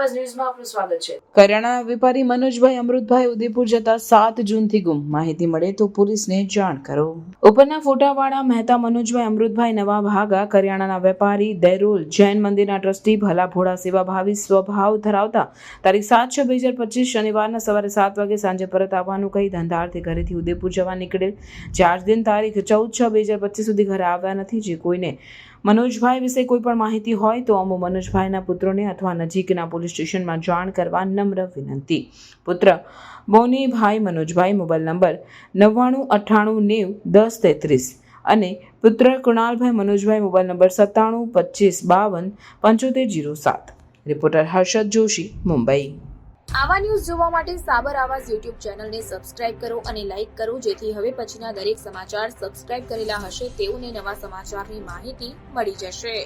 આપનું સ્વાગત છે. કરિયાણા વેપારી મનોજભાઈ અમૃતભાઈ ઉદયપુર જતા સાત જૂનથી ગુમ. માહિતી મળે તો પોલીસને જાણ કરો. ઉપરના ફોટાવાળા મહેતા મનોજભાઈ અમૃતભાઈ નવા ભાગા કરિયાણાના વેપારી દેરોલ જૈન મંદિરના ટ્રસ્ટી ભલા ભોળા સેવાભાવી સ્વભાવ ધરાવતા તારીખ સાત છ બે હજાર પચીસ શનિવારના સવારે સાત વાગે સાંજે પરત આવવાનું કહી ધંધાર્થી ઘરેથી ઉદયપુર જવા નીકળેલ. ચાર દિન તારીખ ચૌદ છ બે હજાર પચીસ સુધી ઘરે આવ્યા નથી જે કોઈને મનોજભાઈ વિશે કોઈ પણ માહિતી હોય તો અમો મનોજભાઈના પુત્રોને અથવા નજીકના પોલીસ સ્ટેશનમાં જાણ કરવા નમ્ર વિનંતી. પુત્ર બોનીભાઈ મનોજભાઈ મોબાઈલ નંબર નવ્વાણું અઠ્ઠાણું નેવ દસ તેત્રીસ અને પુત્ર કુણાલભાઈ મનોજભાઈ મોબાઈલ નંબર સત્તાણું પચીસ બાવન પંચોતેર જીરો સાત. રિપોર્ટર હર્ષદ જોશી, મુંબઈ. આવા ન્યૂઝ જોવા માટે સાબર આવાજ યુટ્યુબ ચેનલને સબસ્ક્રાઇબ કરો અને લાઇક કરો, જેથી હવે પછીના દરેક સમાચાર સબસ્ક્રાઇબ કરેલા હશે તેઓને નવા સમાચારની માહિતી મળી જશે.